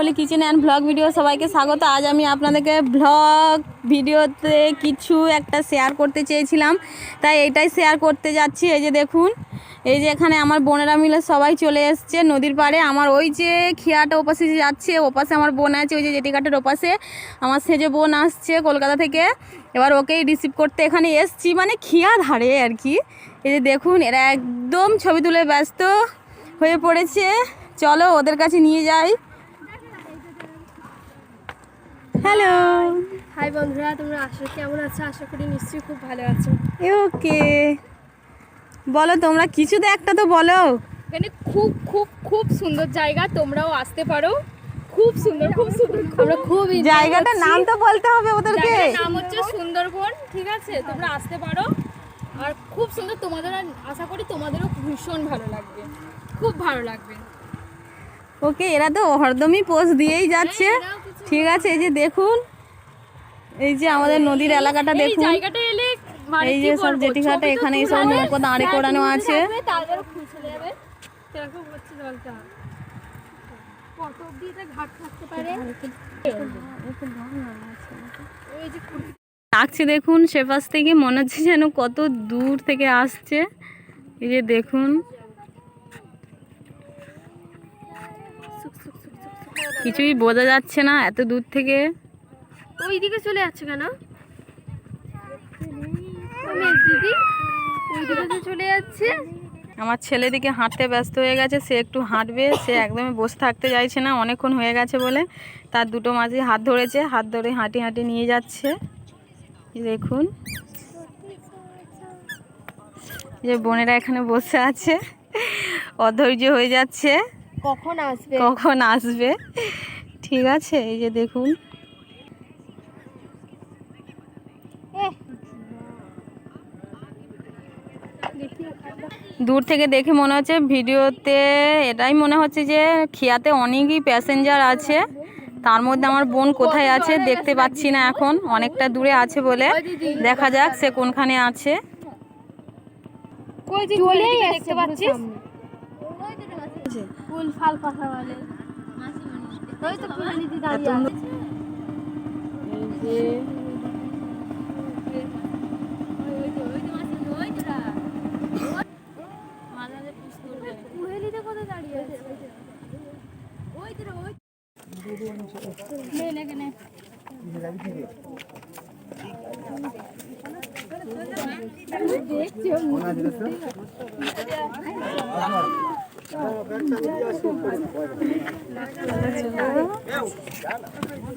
হলে kitchen and vlog video সবাইকে স্বাগত। আজ আমি আপনাদেরকে ভ্লগ ভিডিওতে কিছু একটা শেয়ার করতে চেয়েছিলাম। তাই এইটাই শেয়ার করতে যাচ্ছি। এই যে দেখুন, এই যে এখানে আমার বোনেরা মিলে সবাই চলে এসছে নদীর পাড়ে। আমার ওই যে খিয়াটা ওপাশে যাচ্ছে, ওপাশে আমার বোন আছে, ওই যে জেটিঘাটের ওপাশে। আমার সেজে বোন আসছে কলকাতা থেকে। এবার ওকেই রিসিভ করতে এখানে এসছি। মানে খিয়া ধারে আর কি। এই যে দেখুন, এরা একদম ছবি তুলে ব্যস্ত হয়ে পড়েছে। চলো ওদের কাছে নিয়ে যাই। হ্যালো হাই বন্ধুরা তোমরা আশা কেমন আছো? আশা করি নিশ্চয়ই খুব ভালো আছো। ওকে। বলো তোমরা কিছু তো একটা তো বলো। এখানে খুব খুব খুব সুন্দর জায়গা তোমরাও আসতে পারো। খুব সুন্দর খুব সুন্দর। আমরা খুব জায়গাটার নাম তো বলতে হবে ওদেরকে। নাম হচ্ছে সুন্দরবন ঠিক আছে? তোমরা আসতে পারো। আর খুব সুন্দর তোমাদের আশা করি তোমাদেরও ভীষণ ভালো লাগবে। খুব ভালো লাগবে। ওকে এরা তো হরদমই পোস্ট দিয়েই যাচ্ছে। হ্যাঁ, ঠিক আছে এই যে দেখুন এই যে আমাদের নদীর এলাকাটা দেখুন। মানে এই যে সব জেটিঘাটে এখানে এই সব নৌকো দাঁড়ে করানো আছে। লাগছে দেখুন সে পাশ থেকে মনে হচ্ছে যেন কত দূর থেকে আসছে। এই যে দেখুন। কিছুই বোঝা যাচ্ছে না এত দূর থেকে। ওইদিকে চলে যাচ্ছে কেন? দিদি তো চলে যাচ্ছে। আমার ছেলে দিকে হাঁটতে ব্যস্ত হয়ে গেছে সে একটু হাঁটবে সে একদমই বসে থাকতে চাইছে না অনেকক্ষণ হয়ে গেছে বলে। তার দুটো মাঝি হাত ধরেছে হাত ধরে হাঁটি হাঁটি নিয়ে যাচ্ছে। দেখুন। যে বোনেরা এখানে বসে আছে অধৈর্য হয়ে যাচ্ছে। কখন আসবে? কখন আসবে? ঠিক আছে এই যে দেখুন। দূর থেকে দেখে মনে হচ্ছে ভিডিওতে এটাই মনে হচ্ছে যে খিয়াতে অনেকই প্যাসেঞ্জার আছে। তার মধ্যে আমার বোন কোথায় আছে দেখতে পাচ্ছি না এখন অনেকটা দূরে আছে বলে। দেখা যাক সে কোনখানে আছে। দেখতে পাচ্ছিস ফুল ফাল কথা বলে। ওই তো ফুল দাঁড়িয়ে আছে। কুহেলিতে কোথায় দাঁড়িয়ে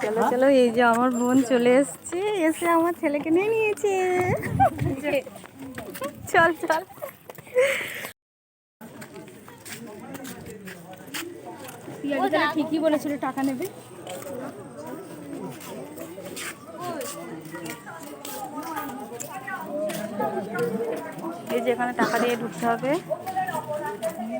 চলো চলো এই যে আমার বোন চলে এসছে এসে আমার ছেলেকে নিয়ে নিয়েছে। চল চল। ঠিকই বলেছিল টাকা নেবে। এই যে এখানে টাকা দিয়ে ঢুকতে হবে।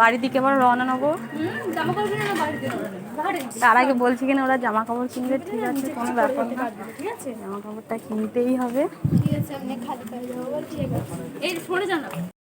বাড়ির দিকে আবার রওনা নেব। তার আগে বলছি কিনা, ওরা জামা কাপড় কিনবে, ঠিক আছে, কোনো ব্যাপার না। জামা কাপড়টা কিনতেই হবে। ঠিক আছে